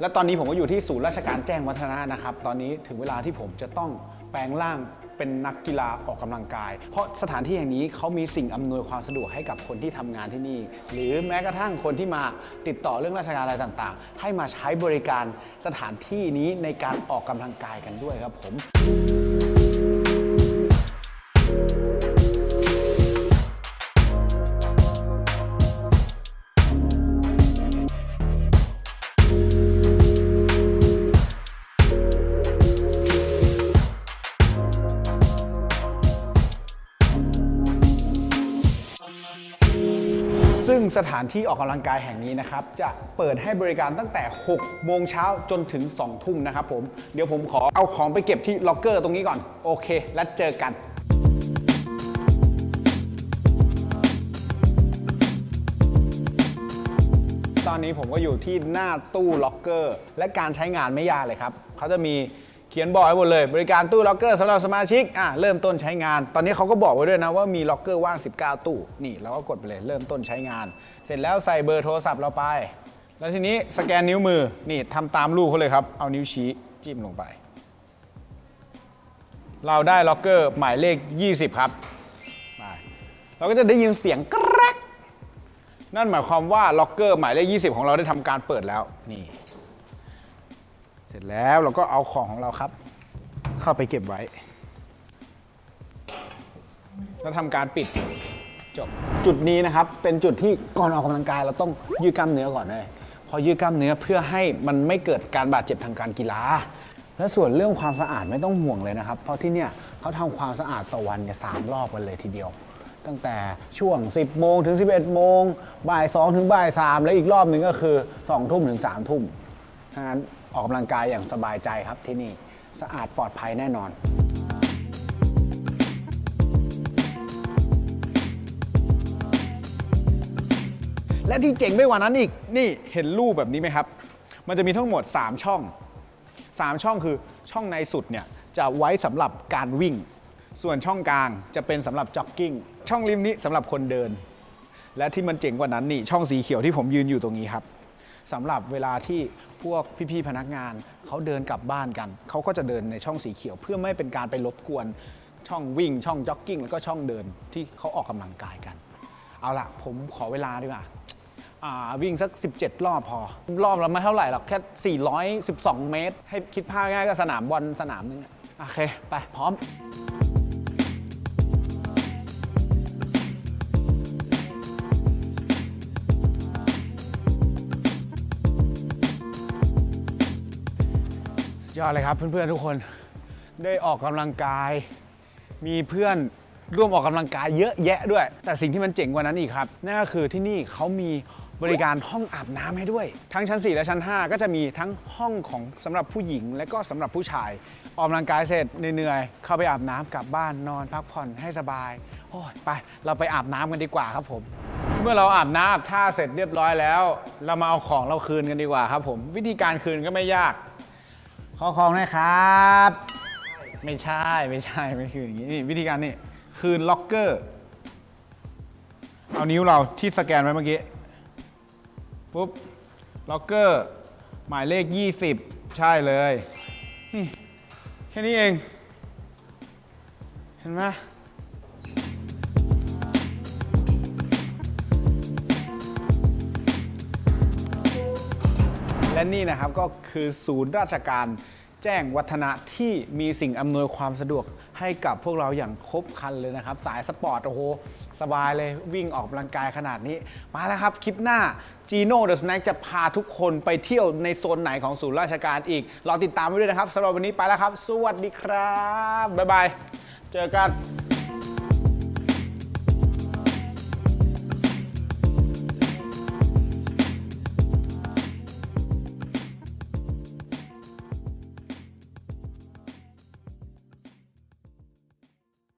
และตอนนี้ผมก็อยู่ที่ศูนย์ราชการแจ้งวัฒนะนะครับ ตอนนี้ถึงเวลาที่ผมจะต้องแปลงร่างเป็นนักกีฬาออกกำลังกาย เพราะสถานที่แห่งนี้เขามีสิ่งอำนวยความสะดวกให้กับคนที่ทำงานที่นี่ หรือแม้กระทั่งคนที่มาติดต่อเรื่องราชการอะไรต่างๆ ให้มาใช้บริการสถานที่นี้ในการออกกำลังกายกันด้วยครับผม สถานที่ออกกำลังกายแห่งนี้นะครับ จะเปิดให้บริการตั้งแต่ 6 โมงเช้าจนถึง 2 ทุ่มนะครับผม เดี๋ยวผมขอเอาของไปเก็บที่ล็อกเกอร์ตรงนี้ก่อน โอเค แล้วเจอกันตอนนี้ผมก็อยู่ที่หน้าตู้ล็อกเกอร์ และการใช้งานไม่ยากเลยครับ เขาจะมี เขียนบอกไว้หมดเลย บริการตู้ล็อกเกอร์สำหรับสมาชิกอะเริ่มต้นใช้งาน ตอนนี้เขาก็บอกไว้ด้วยนะว่ามีล็อกเกอร์ว่าง 19 ตู้ นี่เราก็กดไปเลยเริ่มต้นใช้งาน เสร็จแล้วใส่เบอร์โทรศัพท์เราไป แล้วทีนี้สแกนนิ้วมือนี่ทำตามรูปเขาเลยครับ เอานิ้วชี้จิ้มลงไป เราได้ล็อกเกอร์หมายเลข 20 ครับไปเราก็จะได้ยินเสียงกรกนั่นหมายความว่าล็อกเกอร์หมายเลข 20 ของเราได้ทำการเปิดแล้วนี่ เสร็จแล้วเราก็เอาของของเราครับ เข้าไปเก็บไว้ แล้วทำการปิดจบจุดนี้นะครับเป็นจุดที่ก่อนออกกำลังกายเราต้องยืดกล้ามเนื้อก่อนเลยพอยืดกล้ามเนื้อเพื่อให้มันไม่เกิดการบาดเจ็บทางการกีฬา และส่วนเรื่องความสะอาดไม่ต้องห่วงเลยนะครับ เพราะที่เนี่ยเขาทำความสะอาดต่อวันเนี่ยสามรอบกันเลยทีเดียว ตั้งแต่ช่วง 10 โมงถึง 11 โมงบ่าย2ถึงบ่าย3แล้วอีกรอบหนึ่งก็คือ2ทุ่มถึง3ทุ่มดังนั้น ออกกำลังกายอย่างสบายใจครับที่นี่สะอาดปลอดภัยแน่นอน และที่เจ๋งไปกว่านั้นอีกนี่เห็นรูปแบบนี้ไหมครับ มันจะมีทั้งหมด 3 ช่อง 3 ช่องคือช่องในสุดเนี่ยจะไว้สำหรับการวิ่ง ส่วนช่องกลางจะเป็นสำหรับจ็อกกิ้ง ช่องริมนี้สำหรับคนเดิน และที่มันเจ๋งกว่านั้นนี่ช่องสีเขียวที่ผมยืนอยู่ตรงนี้ครับ สำหรับเวลาที่พวกพี่ๆพนักงานเขาเดินกลับบ้านกัน เขาก็จะเดินในช่องสีเขียว เพื่อไม่เป็นการไปรบกวนช่องวิ่ง ช่องจ็อกกิ้งแล้วก็ช่องเดินที่เขาออกกำลังกายกัน เอาละผมขอเวลาดีกว่าอ่าวิ่งสัก 17 รอบพอ รอบละไม่เท่าไหร่หรอกแค่ 412 เมตร ให้คิดภาพง่ายก็สนามบอลสนามนึงอะโอเค ไปพร้อม ยอดเลยครับเพื่อนๆทุกคนได้ออกกำลังกาย มีเพื่อนร่วมออกกำลังกายเยอะแยะด้วย แต่สิ่งที่มันเจ๋งกว่านั้นอีกครับนั่นก็คือที่นี่เขามีบริการห้องอาบน้ำให้ด้วย ทั้งชั้น 4 และชั้น 5 ก็จะมีทั้งห้องของสำหรับผู้หญิง และก็สำหรับผู้ชาย ออกกำลังกายเสร็จเหนื่อยๆเข้าไปอาบน้ำกลับบ้านนอนพักผ่อนให้สบายโอ้ยไปเราไปอาบน้ำกันดีกว่าครับผม เมื่อเราอาบน้ำอาบท่าเสร็จเรียบร้อยแล้ว เรามาเอาของเราคืนกันดีกว่าครับผม วิธีการคืนก็ไม่ยาก ขอของหนะครับ ไม่ใช่ไม่ใช่ไม่คืออย่างนี้นี่วิธีการนี่คืนล็อกเกอร์ เอานิ้วเราที่สแกนไว้เมื่อกี้ปุ๊บล็อกเกอร์หมายเลข 20 ใช่เลยนี่แค่นี้เอง เห็นไหม และนี่นะครับก็คือศูนย์ราชการแจ้งวัฒนะที่มีสิ่งอำนวยความสะดวกให้กับพวกเราอย่างครบครันเลยนะครับ สายสปอร์ตโอ้โห สบายเลยวิ่งออกกำลังกายขนาดนี้ มาแล้วครับ คลิปหน้า Gino The Snack จะพาทุกคนไปเที่ยวในโซนไหนของศูนย์ราชการอีกรอติดตามไว้ด้วยนะครับสำหรับวันนี้ไปแล้วครับ สวัสดีครับ บ๊ายบาย เจอกัน